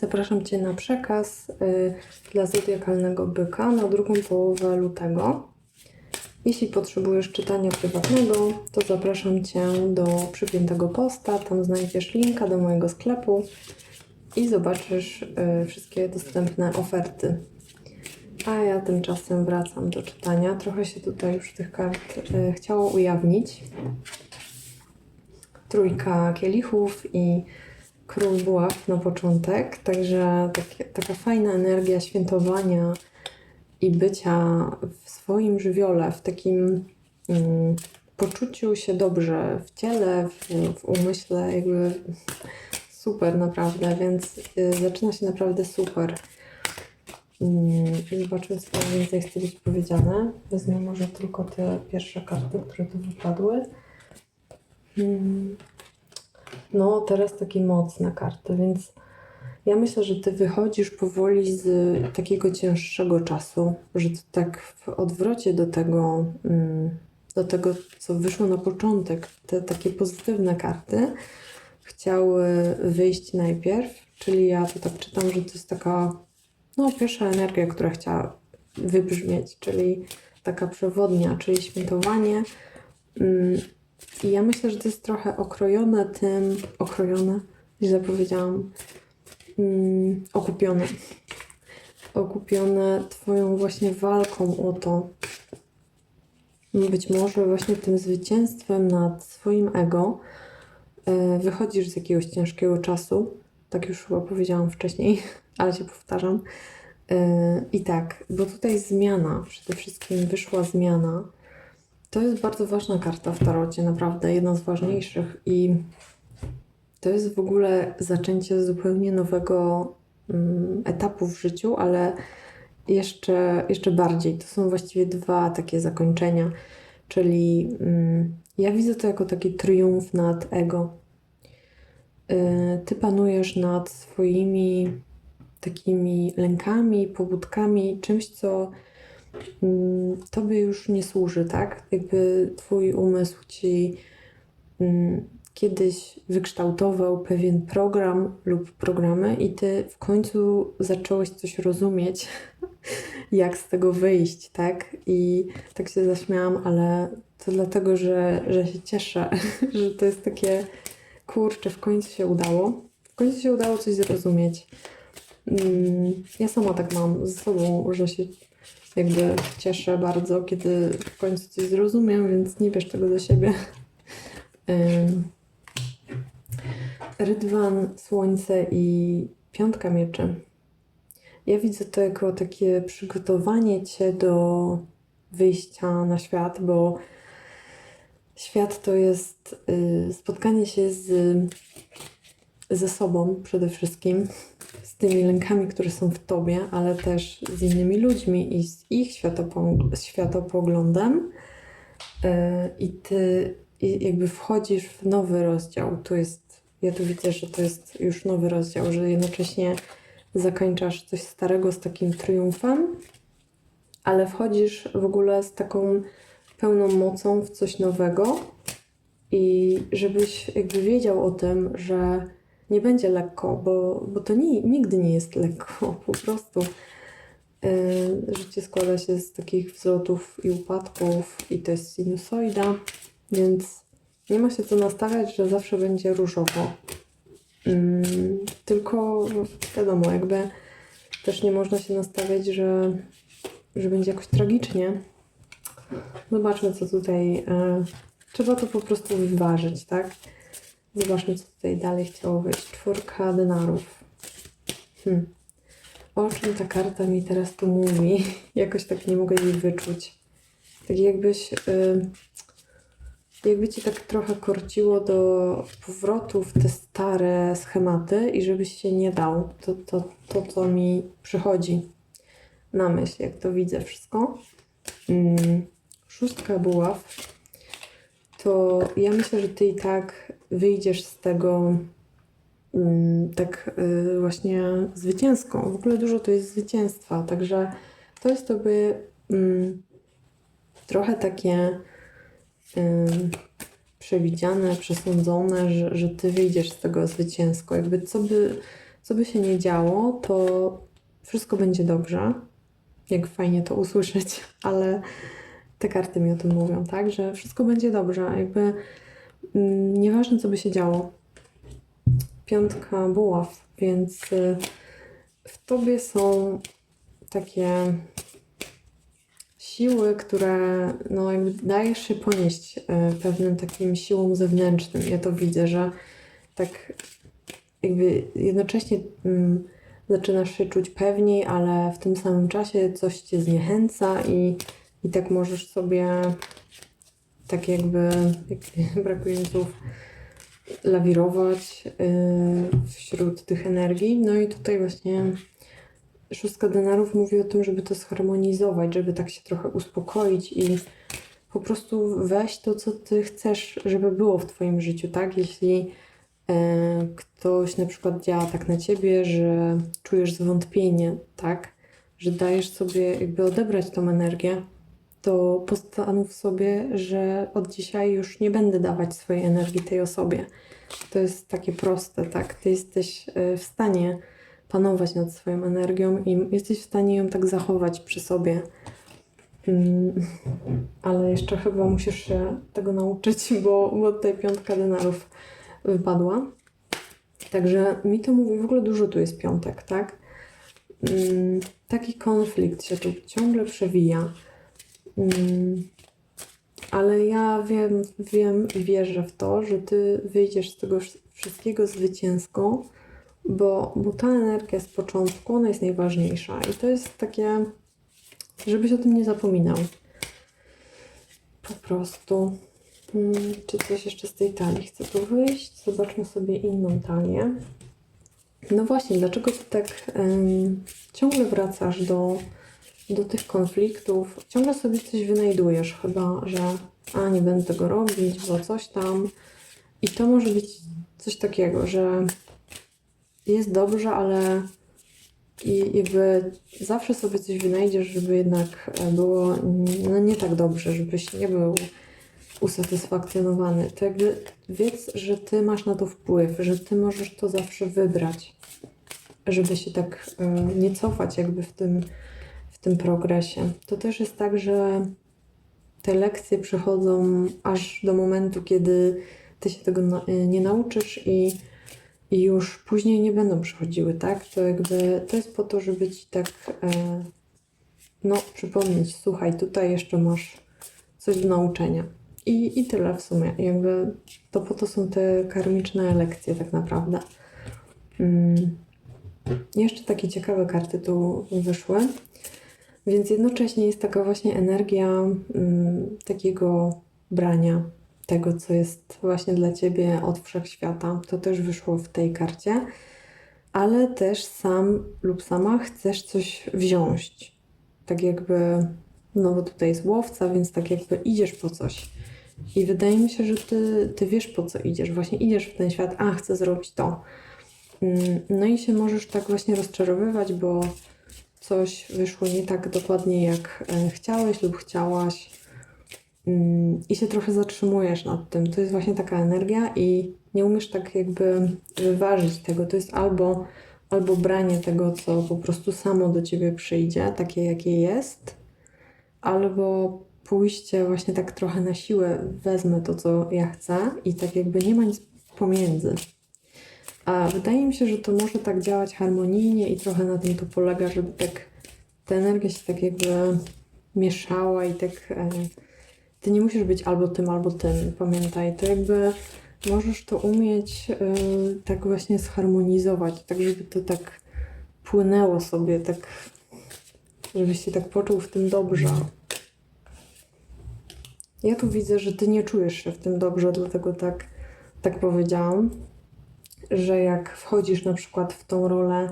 Zapraszam Cię na przekaz y, dla zodiakalnego byka na drugą połowę lutego. Jeśli potrzebujesz czytania prywatnego, to zapraszam Cię do przypiętego posta. Tam znajdziesz linka do mojego sklepu i zobaczysz y, wszystkie dostępne oferty. A ja tymczasem wracam do czytania. Trochę się tutaj już tych kart y, chciało ujawnić. Trójka kielichów i król buław na początek, także takie, taka fajna energia świętowania i bycia w swoim żywiole, w takim mm, poczuciu się dobrze w ciele, w, w umyśle, jakby super naprawdę, więc y, zaczyna się naprawdę super. Mm, I zobaczymy, co więcej chce być powiedziane. Wezmę może tylko te pierwsze karty, które tu wypadły. Mm. No, teraz takie mocne karty, więc ja myślę, że ty wychodzisz powoli z takiego cięższego czasu, że to tak w odwrocie do tego, mm, do tego, co wyszło na początek, te takie pozytywne karty chciały wyjść najpierw, czyli ja to tak czytam, że to jest taka, no, pierwsza energia, która chciała wybrzmieć, czyli taka przewodnia, czyli świętowanie. I ja myślę, że to jest trochę okrojone tym, okrojone, źle powiedziałam, mm, okupione. Okupione Twoją właśnie walką o to. Być może właśnie tym zwycięstwem nad swoim ego e, wychodzisz z jakiegoś ciężkiego czasu. Tak już chyba powiedziałam wcześniej, ale się powtarzam. E, I tak, bo tutaj zmiana, przede wszystkim wyszła zmiana to jest bardzo ważna karta w tarocie, naprawdę jedna z ważniejszych i to jest w ogóle zaczęcie zupełnie nowego mm, etapu w życiu, ale jeszcze, jeszcze bardziej. To są właściwie dwa takie zakończenia, czyli mm, ja widzę to jako taki triumf nad ego. Y, ty panujesz nad swoimi takimi lękami, pobudkami, czymś, co tobie już nie służy, tak? Jakby twój umysł ci mm, kiedyś wykształtował pewien program lub programy i ty w końcu zacząłeś coś rozumieć, jak z tego wyjść, tak? I tak się zaśmiałam, ale to dlatego, że, że się cieszę, że to jest takie kurczę, w końcu się udało. W końcu się udało coś zrozumieć. Mm, ja sama tak mam z sobą, że się jakby cieszę bardzo, kiedy w końcu coś zrozumiem, więc nie bierz tego do siebie. Rydwan, Słońce i Piątka Mieczy. Ja widzę to jako takie przygotowanie Cię do wyjścia na świat, bo świat to jest y, spotkanie się z, ze sobą przede wszystkim, z tymi lękami, które są w tobie, ale też z innymi ludźmi i z ich światopo- światopoglądem. Yy, I ty jakby wchodzisz w nowy rozdział. Tu jest, ja tu widzę, że to jest już nowy rozdział, że jednocześnie zakończasz coś starego z takim triumfem, ale wchodzisz w ogóle z taką pełną mocą w coś nowego. I żebyś jakby wiedział o tym, że nie będzie lekko, bo, bo to nie, nigdy nie jest lekko, po prostu. Yy, życie składa się z takich wzlotów i upadków, i to jest sinusoida, więc nie ma się co nastawiać, że zawsze będzie różowo. Yy, tylko wiadomo, jakby też nie można się nastawiać, że, że będzie jakoś tragicznie. Zobaczmy, co tutaj. Yy, trzeba to po prostu wyważyć, tak? Zobaczmy, co tutaj dalej chciało wyjść. Czwórka denarów. Hmm. O czym ta karta mi teraz tu mówi? Jakoś tak nie mogę jej wyczuć. Tak jakbyś... Yy, jakby ci tak trochę korciło do powrotu w te stare schematy i żebyś się nie dał. To, to, to co mi przychodzi na myśl, jak to widzę wszystko. Mm. Szóstka buław to ja myślę, że ty i tak wyjdziesz z tego mm, tak y, właśnie zwycięsko. W ogóle dużo to jest zwycięstwa, także to jest tobie mm, trochę takie przewidziane, przesądzone, że, że ty wyjdziesz z tego zwycięsko. Jakby co by, co by się nie działo, to wszystko będzie dobrze. Jak fajnie to usłyszeć, ale te karty mi o tym mówią, tak? Że wszystko będzie dobrze. Jakby nieważne, co by się działo. Piątka buław, więc y, w tobie są takie siły, które no jakby dajesz się ponieść y, pewnym takim siłom zewnętrznym. Ja to widzę, że tak jakby jednocześnie mm, zaczynasz się czuć pewniej, ale w tym samym czasie coś cię zniechęca i, i tak możesz sobie tak jakby, jak brakuje mi słów, lawirować yy, wśród tych energii. No i tutaj właśnie szóstka denarów mówi o tym, żeby to zharmonizować, żeby tak się trochę uspokoić i po prostu weź to, co ty chcesz, żeby było w twoim życiu, tak? Jeśli e, ktoś na przykład działa tak na ciebie, że czujesz zwątpienie, tak? Że dajesz sobie jakby odebrać tą energię, to postanów sobie, że od dzisiaj już nie będę dawać swojej energii tej osobie. To jest takie proste, tak? Ty jesteś e, w stanie panować nad swoją energią i jesteś w stanie ją tak zachować przy sobie. Mm, ale jeszcze chyba musisz się tego nauczyć, bo, bo tutaj piątka denarów wypadła. Także mi to mówi, w ogóle dużo tu jest piątek, tak? Mm, taki konflikt się tu ciągle przewija. Mm, ale ja wiem, wiem i wierzę w to, że ty wyjdziesz z tego wszystkiego zwycięsko, bo, bo ta energia z początku, ona jest najważniejsza. I to jest takie, żebyś o tym nie zapominał. Po prostu. Hmm, czy coś jeszcze z tej talii chce tu wyjść? Zobaczmy sobie inną talię. No właśnie, dlaczego ty tak em, ciągle wracasz do, do tych konfliktów? Ciągle sobie coś wynajdujesz, chyba, że a nie będę tego robić, bo coś tam. I to może być coś takiego, że jest dobrze, ale i jakby zawsze sobie coś wynajdziesz, żeby jednak było no nie tak dobrze, żebyś nie był usatysfakcjonowany. To jakby wiedz, że ty masz na to wpływ, że ty możesz to zawsze wybrać, żeby się tak e, nie cofać jakby w tym, tym progresie. To też jest tak, że te lekcje przychodzą aż do momentu, kiedy ty się tego na, nie nauczysz i i już później nie będą przychodziły, tak? To jakby to jest po to, żeby ci tak e, no przypomnieć, słuchaj, tutaj jeszcze masz coś do nauczenia. I, I tyle w sumie. Jakby to po to są te karmiczne lekcje tak naprawdę. Mm. Jeszcze takie ciekawe karty tu wyszły. Więc jednocześnie jest taka właśnie energia mm, takiego brania, tego, co jest właśnie dla ciebie od wszechświata. To też wyszło w tej karcie, ale też sam lub sama chcesz coś wziąć. Tak jakby, no bo tutaj jest łowca, więc tak jakby idziesz po coś. I wydaje mi się, że ty, ty wiesz po co idziesz. Właśnie idziesz w ten świat, a chcę zrobić to. Mm, no i się możesz tak właśnie rozczarowywać, bo coś wyszło nie tak dokładnie jak e, chciałeś lub chciałaś Mm, i się trochę zatrzymujesz nad tym. To jest właśnie taka energia i nie umiesz tak jakby wyważyć tego. To jest albo, albo branie tego, co po prostu samo do ciebie przyjdzie, takie jakie jest, albo pójście właśnie tak trochę na siłę, wezmę to, co ja chcę i tak jakby nie ma nic pomiędzy. A wydaje mi się, że to może tak działać harmonijnie i trochę na tym to polega, żeby tak ta energia się tak jakby mieszała i tak. E, ty nie musisz być albo tym, albo tym, pamiętaj. To jakby możesz to umieć yy, tak właśnie zharmonizować, tak żeby to tak płynęło sobie, tak żebyś się tak poczuł w tym dobrze. Ja tu widzę, że ty nie czujesz się w tym dobrze, dlatego tak, tak powiedziałam, że jak wchodzisz na przykład w tą rolę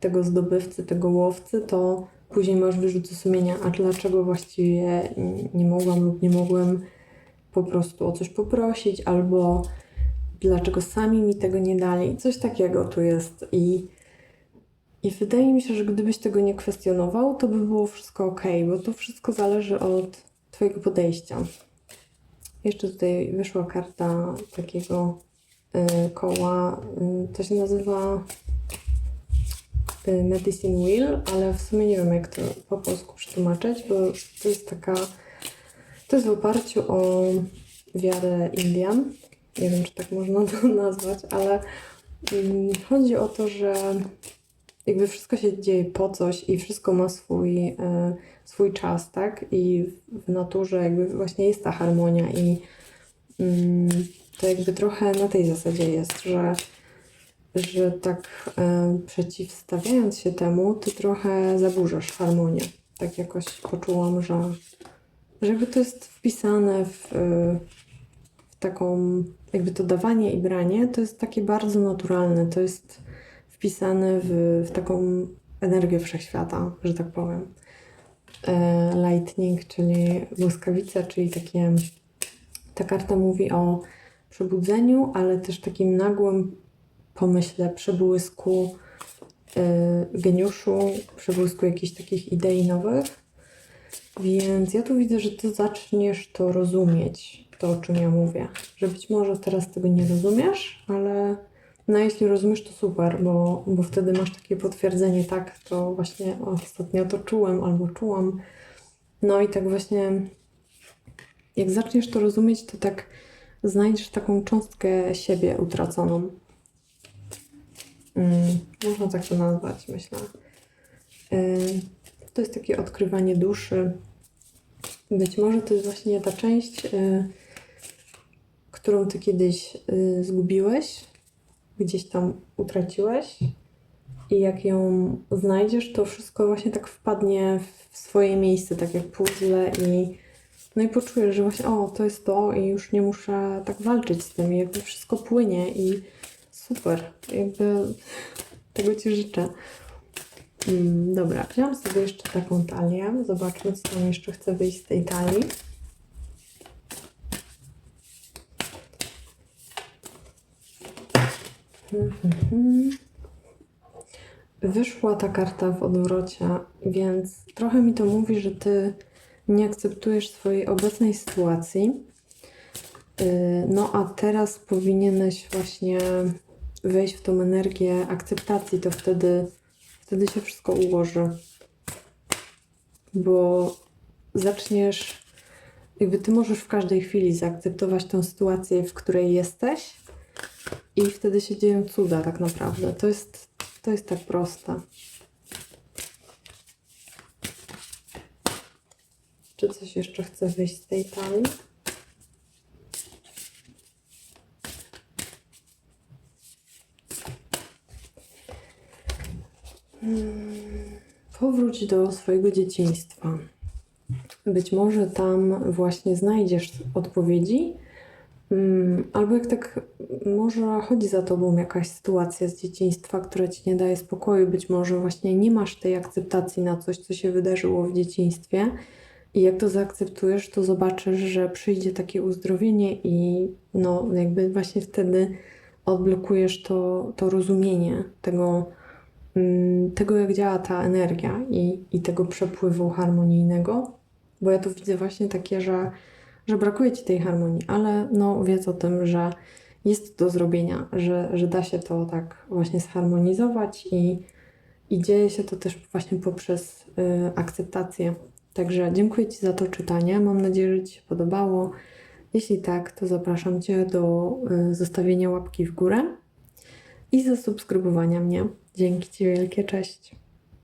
tego zdobywcy, tego łowcy, to Później masz wyrzuty sumienia, a dlaczego właściwie nie mogłam lub nie mogłem po prostu o coś poprosić, albo dlaczego sami mi tego nie dali. Coś takiego tu jest i, i wydaje mi się, że gdybyś tego nie kwestionował, to by było wszystko ok, bo to wszystko zależy od Twojego podejścia. Jeszcze tutaj wyszła karta takiego koła, y, to się nazywa y, Medicine Wheel, ale w sumie nie wiem jak to po polsku przetłumaczyć, bo to jest taka, to jest w oparciu o wiarę Indian. Nie wiem, czy tak można to nazwać, ale mm, chodzi o to, że jakby wszystko się dzieje po coś i wszystko ma swój, y, swój czas, tak? I w naturze jakby właśnie jest ta harmonia i mm, to jakby trochę na tej zasadzie jest, że, że tak e, przeciwstawiając się temu, ty trochę zaburzasz harmonię. Tak jakoś poczułam, że, że jakby to jest wpisane w, e, w taką, jakby to dawanie i branie, to jest takie bardzo naturalne, to jest wpisane w, w taką energię wszechświata, że tak powiem. E, lightning, czyli błyskawica, czyli takie, ta karta mówi o przebudzeniu, ale też takim nagłym pomyśle, przebłysku y, geniuszu, przebłysku jakichś takich idei nowych. Więc ja tu widzę, że ty zaczniesz to rozumieć, to o czym ja mówię. Że być może teraz tego nie rozumiesz, ale no jeśli rozumiesz, to super, bo, bo wtedy masz takie potwierdzenie, tak, to właśnie ostatnio to czułem albo czułam. No i tak właśnie, jak zaczniesz to rozumieć, to tak znajdziesz taką cząstkę siebie utraconą. Mm, można tak to nazwać, myślę. Ym, To jest takie odkrywanie duszy. Być może to jest właśnie ta część, y, którą ty kiedyś y, zgubiłeś, gdzieś tam utraciłeś. I jak ją znajdziesz, to wszystko właśnie tak wpadnie w swoje miejsce, tak jak puzzle i no i poczujesz, że właśnie o, to jest to i już nie muszę tak walczyć z tym i jakby wszystko płynie i super, jakby tego Ci życzę. Mm, dobra, wziąłam sobie jeszcze taką talię, zobaczmy co tam jeszcze chce wyjść z tej talii. Mhm. Wyszła ta karta w odwrocie, więc trochę mi to mówi, że Ty nie akceptujesz swojej obecnej sytuacji. Yy, No a teraz powinieneś właśnie wejść w tą energię akceptacji, to wtedy, wtedy się wszystko ułoży. Bo zaczniesz, jakby ty możesz w każdej chwili zaakceptować tą sytuację, w której jesteś i wtedy się dzieją cuda tak naprawdę. To jest, to jest tak proste. Czy coś jeszcze chce wyjść z tej talii? Hmm, Powróć do swojego dzieciństwa. Być może tam właśnie znajdziesz odpowiedzi, Mm, albo jak tak może chodzi za tobą jakaś sytuacja z dzieciństwa, która ci nie daje spokoju, być może właśnie nie masz tej akceptacji na coś, co się wydarzyło w dzieciństwie. I jak to zaakceptujesz, to zobaczysz, że przyjdzie takie uzdrowienie i no jakby właśnie wtedy odblokujesz to, to rozumienie tego, mm, tego, jak działa ta energia i, i tego przepływu harmonijnego. Bo ja tu widzę właśnie takie, że, że brakuje ci tej harmonii, ale no wiedz o tym, że jest do zrobienia, że, że da się to tak właśnie zharmonizować i, i dzieje się to też właśnie poprzez y, akceptację. Także dziękuję Ci za to czytanie. Mam nadzieję, że Ci się podobało. Jeśli tak, to zapraszam Cię do y, zostawienia łapki w górę i zasubskrybowania mnie. Dzięki Ci wielkie, cześć.